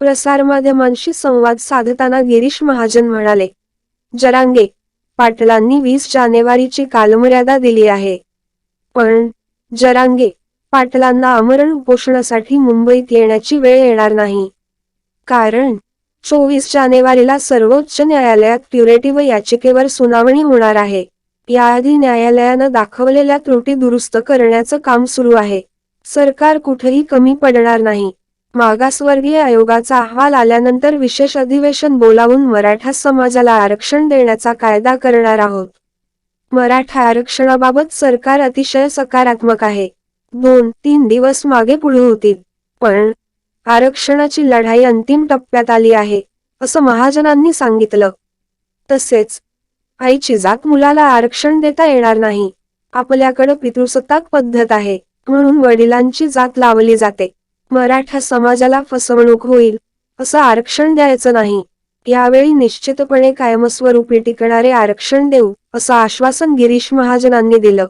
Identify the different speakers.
Speaker 1: प्रसारमाध्यमांशी संवाद साधताना गिरीश महाजन म्हणाले जरांगे पाटलांनी वीस जानेवारीची कालमर्यादा दिली आहे. पण जरांगे पाटलांना आमरण उपोषणासाठी मुंबईत येण्याची वेळ येणार नाही. कारण चोवीस जानेवारीला सर्वोच्च न्यायालयात प्युरेटिव्ह याचिकेवर सुनावणी होणार आहे. याआधी न्यायालयानं दाखवलेल्या त्रुटी दुरुस्त करण्याचं काम सुरू आहे. सरकार कुठेही कमी पडणार नाही. मागासवर्गीय आयोगाचा अहवाल आल्यानंतर विशेष अधिवेशन बोलावून मराठा समाजाला आरक्षण देण्याचा कायदा करणार आहोत. मराठा आरक्षणाबाबत सरकार अतिशय सकारात्मक आहे. दोन तीन दिवस मागे पुढे होतील. पण आरक्षणाची लढाई अंतिम टप्प्यात आली आहे असं महाजनांनी सांगितलं. तसेच आईची जात मुलाला आरक्षण देता येणार नाही. आपल्याकडं पितृसत्ताक पद्धत आहे म्हणून वडिलांची जात लावली जाते. मराठा समाजाला फसवणूक होईल असं आरक्षण द्यायचं नाही. यावेळी निश्चितपणे कायमस्वरूपी टिकणारे आरक्षण देऊ असं आश्वासन गिरीश महाजनांनी दिलं.